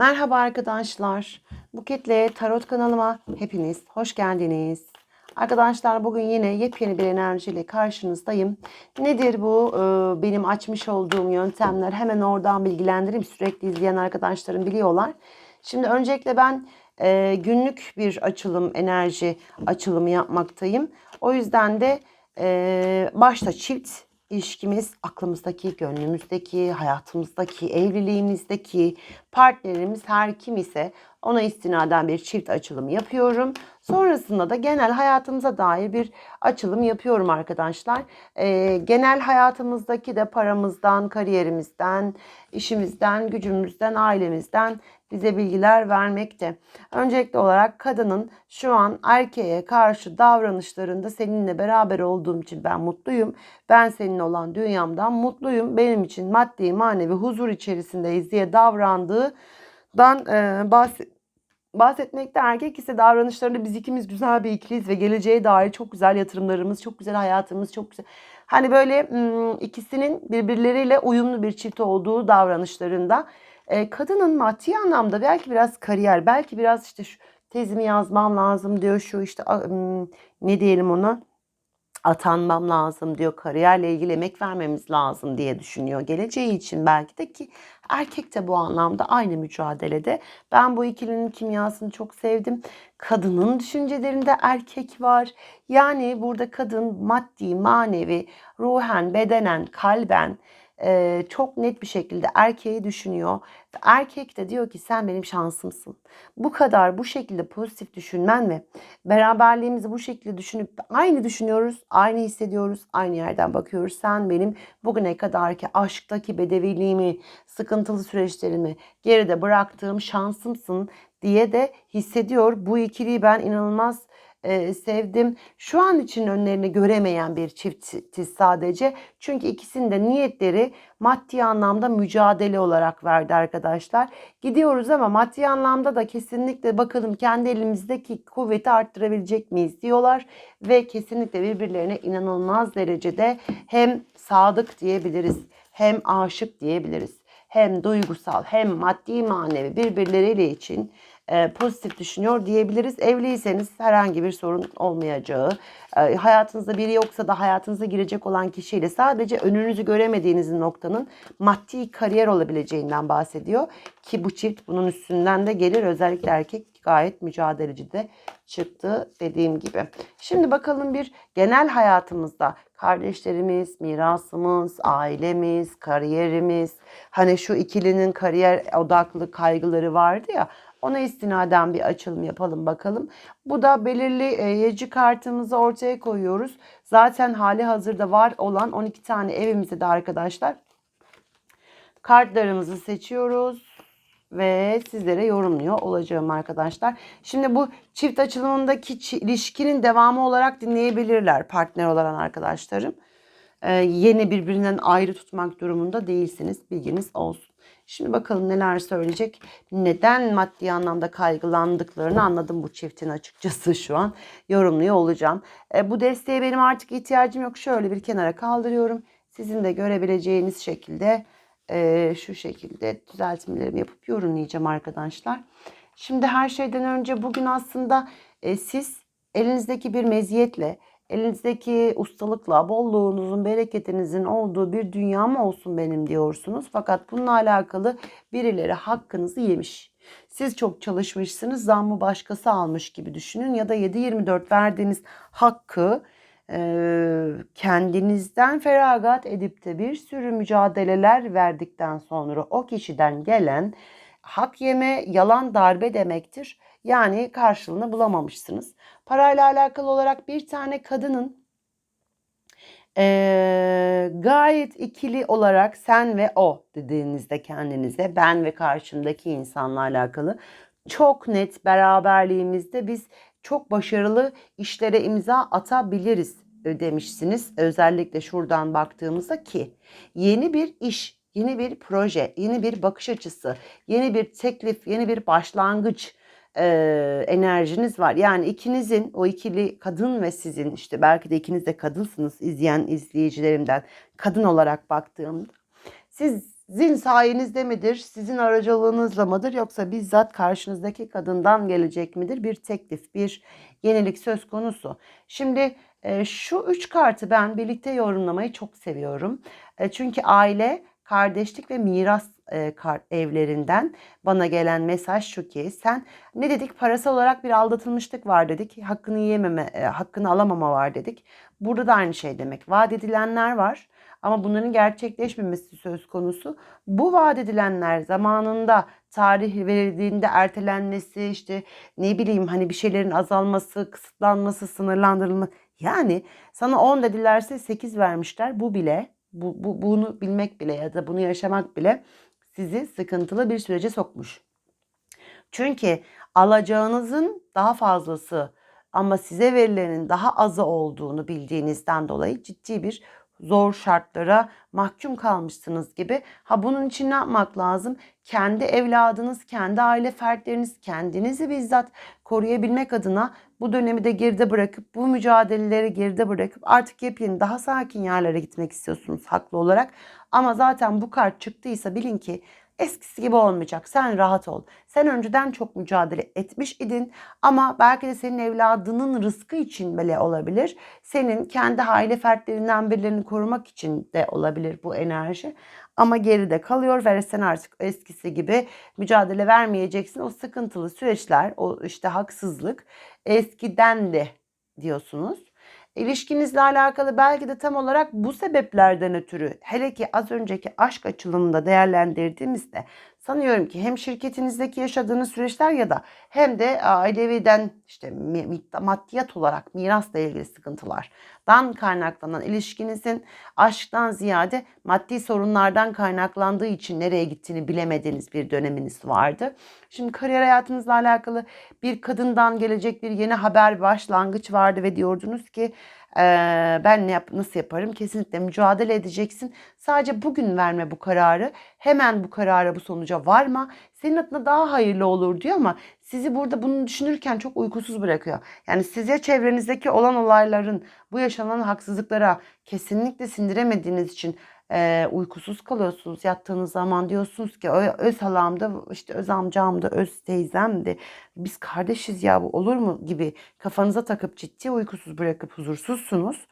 Merhaba arkadaşlar. Buketle Tarot kanalıma hepiniz hoş geldiniz. Arkadaşlar bugün yine yepyeni bir enerjiyle karşınızdayım. Nedir bu Ee, benim açmış olduğum yöntemler? Hemen oradan bilgilendireyim. Sürekli izleyen arkadaşlarım biliyorlar. Şimdi öncelikle ben e, günlük bir açılım, enerji açılımı yapmaktayım. O yüzden de e, başta çift ilişkimiz aklımızdaki, gönlümüzdeki, hayatımızdaki, evliliğimizdeki partnerimiz her kim ise ona istinaden bir çift açılım yapıyorum. Sonrasında da genel hayatımıza dair bir açılım yapıyorum arkadaşlar. Ee, genel hayatımızdaki de paramızdan, kariyerimizden, işimizden, gücümüzden, ailemizden bize bilgiler vermekte. Öncelikli olarak kadının şu an erkeğe karşı davranışlarında seninle beraber olduğum için ben mutluyum. Ben seninle olan dünyamdan mutluyum. Benim için maddi manevi huzur içerisindeyiz diye davrandığından e, bahs- bahsetmekte erkek ise davranışlarında biz ikimiz güzel bir ikiliyiz ve geleceğe dair çok güzel yatırımlarımız, çok güzel hayatımız, çok güzel. Hani böyle ikisinin birbirleriyle uyumlu bir çift olduğu davranışlarında e, kadının maddi anlamda belki biraz kariyer, belki biraz işte şu tezimi yazmam lazım diyor şu işte ne diyelim ona atanmam lazım diyor. Kariyerle ilgili emek vermemiz lazım diye düşünüyor. Geleceği için belki de ki erkek de bu anlamda aynı mücadelede. Ben bu ikilinin kimyasını çok sevdim. Kadının düşüncelerinde erkek var. Yani burada kadın maddi, manevi, ruhen, bedenen, kalben e, çok net bir şekilde erkeği düşünüyor. Erkek de diyor ki sen benim şansımsın. Bu kadar bu şekilde pozitif düşünmen ve beraberliğimizi bu şekilde düşünüp aynı düşünüyoruz, aynı hissediyoruz, aynı yerden bakıyoruz. Sen benim bugüne kadarki aşktaki bedeviliğimi, sıkıntılı süreçlerimi geride bıraktığım şansımsın diye de hissediyor. Bu ikiliyi ben inanılmaz e, sevdim. Şu an için önlerini göremeyen bir çiftiz sadece. Çünkü ikisinin de niyetleri maddi anlamda mücadele olarak verdi arkadaşlar. Gidiyoruz ama maddi anlamda da kesinlikle bakalım kendi elimizdeki kuvveti arttırabilecek miyiz diyorlar. Ve kesinlikle birbirlerine inanılmaz derecede hem sadık diyebiliriz hem aşık diyebiliriz. Hem duygusal hem maddi manevi birbirleriyle için e, pozitif düşünüyor diyebiliriz. Evliyseniz herhangi bir sorun olmayacağı, e, hayatınızda biri yoksa da hayatınıza girecek olan kişiyle sadece önünüzü göremediğiniz noktanın maddi kariyer olabileceğinden bahsediyor. Ki bu çift bunun üstünden de gelir. Özellikle erkek gayet mücadeleci de çıktı dediğim gibi. Şimdi bakalım bir genel hayatımızda kardeşlerimiz, mirasımız, ailemiz, kariyerimiz, hani şu ikilinin kariyer odaklı kaygıları vardı ya ona istinaden bir açılım yapalım bakalım. Bu da belirli e, yeci kartımızı ortaya koyuyoruz. Zaten hali hazırda var olan 12 tane evimizde de arkadaşlar kartlarımızı seçiyoruz ve sizlere yorumluyor olacağım arkadaşlar. Şimdi bu çift açılımındaki ilişkinin devamı olarak dinleyebilirler partner olan arkadaşlarım. Ee, yeni birbirinden ayrı tutmak durumunda değilsiniz. Bilginiz olsun. Şimdi bakalım neler söyleyecek. Neden maddi anlamda kaygılandıklarını anladım bu çiftin açıkçası şu an. Yorumluyor olacağım. E, bu desteğe benim artık ihtiyacım yok. Şöyle bir kenara kaldırıyorum. Sizin de görebileceğiniz şekilde e, şu şekilde düzeltmelerimi yapıp yorumlayacağım arkadaşlar. Şimdi her şeyden önce bugün aslında e, siz elinizdeki bir meziyetle, elinizdeki ustalıkla, bolluğunuzun, bereketinizin olduğu bir dünya mı olsun benim diyorsunuz. Fakat bununla alakalı birileri hakkınızı yemiş. Siz çok çalışmışsınız, zammı başkası almış gibi düşünün ya da 7-24 verdiğiniz hakkı e, kendinizden feragat edip de bir sürü mücadeleler verdikten sonra o kişiden gelen hak yeme yalan darbe demektir. Yani karşılığını bulamamışsınız. Parayla alakalı olarak bir tane kadının eee, gayet ikili olarak sen ve o dediğinizde kendinize ben ve karşımdaki insanla alakalı çok net beraberliğimizde biz çok başarılı işlere imza atabiliriz e, demişsiniz. Özellikle şuradan baktığımızda ki yeni bir iş, yeni bir proje, yeni bir bakış açısı, yeni bir teklif, yeni bir başlangıç e, enerjiniz var. Yani ikinizin o ikili kadın ve sizin işte belki de ikiniz de kadınsınız izleyen izleyicilerimden kadın olarak baktığımda siz Sizin sayenizde midir? Sizin aracılığınızla mıdır? Yoksa bizzat karşınızdaki kadından gelecek midir? Bir teklif, bir yenilik söz konusu. Şimdi e, şu üç kartı ben birlikte yorumlamayı çok seviyorum. E, çünkü aile, kardeşlik ve miras e, kart evlerinden bana gelen mesaj şu ki sen ne dedik? Parasal olarak bir aldatılmışlık var dedik. Hakkını yiyememe e, hakkını alamama var dedik. Burada da aynı şey demek. Vaat edilenler var ama bunların gerçekleşmemesi söz konusu. Bu vaat edilenler zamanında tarih verildiğinde ertelenmesi işte ne bileyim hani bir şeylerin azalması kısıtlanması sınırlandırılması yani sana 10 dedilerse 8 vermişler. Bu bile bu, bu, bunu bilmek bile ya da bunu yaşamak bile sizi sıkıntılı bir sürece sokmuş. Çünkü alacağınızın daha fazlası ama size verilenin daha azı olduğunu bildiğinizden dolayı ciddi bir zor şartlara mahkum kalmışsınız gibi. Ha bunun için ne yapmak lazım? Kendi evladınız, kendi aile fertleriniz, kendinizi bizzat koruyabilmek adına bu dönemi de geride bırakıp bu mücadeleleri geride bırakıp artık yepyeni daha sakin yerlere gitmek istiyorsunuz haklı olarak. Ama zaten bu kart çıktıysa bilin ki eskisi gibi olmayacak. Sen rahat ol. Sen önceden çok mücadele etmiş idin ama belki de senin evladının rızkı için bile olabilir. Senin kendi aile fertlerinden birilerini korumak için de olabilir bu enerji. Ama geride kalıyor ve sen artık eskisi gibi mücadele vermeyeceksin. O sıkıntılı süreçler, o işte haksızlık eskiden de diyorsunuz. İlişkinizle alakalı belki de tam olarak bu sebeplerden ötürü hele ki az önceki aşk açılımında değerlendirdiğimizde sanıyorum ki hem şirketinizdeki yaşadığınız süreçler ya da hem de aileviden işte maddiyat olarak mirasla ilgili sıkıntılardan kaynaklanan ilişkinizin aşktan ziyade maddi sorunlardan kaynaklandığı için nereye gittiğini bilemediğiniz bir döneminiz vardı. Şimdi kariyer hayatınızla alakalı bir kadından gelecek bir yeni haber başlangıç vardı ve diyordunuz ki ben ne yap nasıl yaparım? Kesinlikle mücadele edeceksin. Sadece bugün verme bu kararı. Hemen bu karara bu sonuca varma. Senin adına daha hayırlı olur diyor ama sizi burada bunu düşünürken çok uykusuz bırakıyor. Yani size çevrenizdeki olan olayların, bu yaşanan haksızlıklara kesinlikle sindiremediğiniz için e, uykusuz kalıyorsunuz yattığınız zaman diyorsunuz ki öz halamdı işte öz amcamdı öz teyzemdi biz kardeşiz ya bu olur mu gibi kafanıza takıp ciddi uykusuz bırakıp huzursuzsunuz.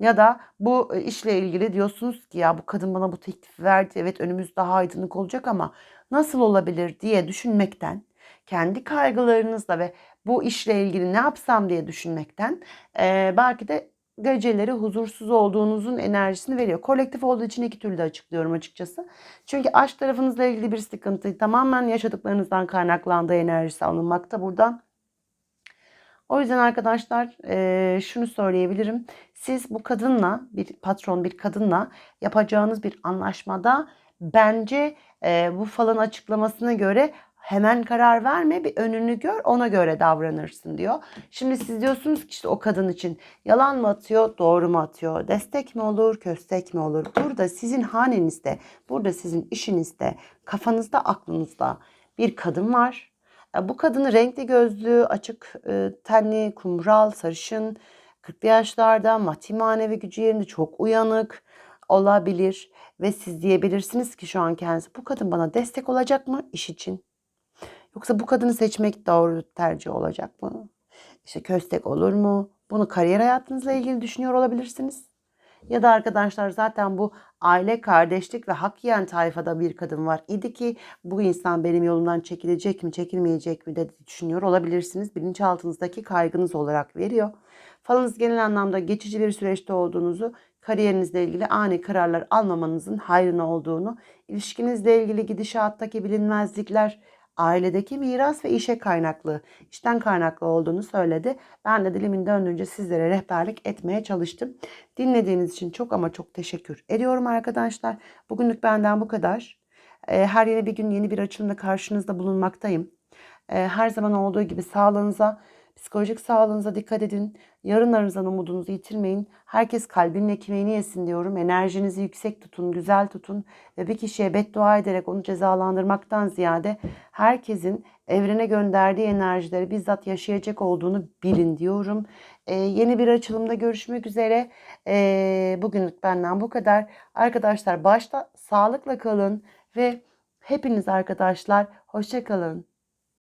Ya da bu işle ilgili diyorsunuz ki ya bu kadın bana bu teklifi verdi evet önümüz daha aydınlık olacak ama nasıl olabilir diye düşünmekten kendi kaygılarınızla ve bu işle ilgili ne yapsam diye düşünmekten e, belki de geceleri huzursuz olduğunuzun enerjisini veriyor. Kolektif olduğu için iki türlü de açıklıyorum açıkçası. Çünkü aşk tarafınızla ilgili bir sıkıntı tamamen yaşadıklarınızdan kaynaklandığı enerjisi alınmakta buradan. O yüzden arkadaşlar e, şunu söyleyebilirim. Siz bu kadınla bir patron bir kadınla yapacağınız bir anlaşmada bence e, bu falan açıklamasına göre hemen karar verme bir önünü gör ona göre davranırsın diyor. Şimdi siz diyorsunuz ki işte o kadın için yalan mı atıyor doğru mu atıyor destek mi olur köstek mi olur burada sizin hanenizde burada sizin işinizde kafanızda aklınızda bir kadın var. E, bu kadını renkli gözlü açık e, tenli kumral sarışın 40 yaşlarda maddi manevi gücü yerinde çok uyanık olabilir ve siz diyebilirsiniz ki şu an kendisi bu kadın bana destek olacak mı iş için? Yoksa bu kadını seçmek doğru tercih olacak mı? İşte köstek olur mu? Bunu kariyer hayatınızla ilgili düşünüyor olabilirsiniz. Ya da arkadaşlar zaten bu aile, kardeşlik ve hak yiyen tayfada bir kadın var idi ki bu insan benim yolumdan çekilecek mi, çekilmeyecek mi de düşünüyor olabilirsiniz. Bilinçaltınızdaki kaygınız olarak veriyor. Falınız genel anlamda geçici bir süreçte olduğunuzu, kariyerinizle ilgili ani kararlar almamanızın hayrına olduğunu, ilişkinizle ilgili gidişattaki bilinmezlikler, ailedeki miras ve işe kaynaklı, işten kaynaklı olduğunu söyledi. Ben de dilimin döndüğünce sizlere rehberlik etmeye çalıştım. Dinlediğiniz için çok ama çok teşekkür ediyorum arkadaşlar. Bugünlük benden bu kadar. Ee, her yeni bir gün yeni bir açılımda karşınızda bulunmaktayım. Ee, her zaman olduğu gibi sağlığınıza, Psikolojik sağlığınıza dikkat edin. Yarınlarınızdan umudunuzu yitirmeyin. Herkes kalbinin ekmeğini yesin diyorum. Enerjinizi yüksek tutun, güzel tutun. Ve bir kişiye beddua ederek onu cezalandırmaktan ziyade herkesin evrene gönderdiği enerjileri bizzat yaşayacak olduğunu bilin diyorum. Ee, yeni bir açılımda görüşmek üzere. Ee, bugünlük benden bu kadar. Arkadaşlar başta sağlıkla kalın ve hepiniz arkadaşlar hoşça kalın.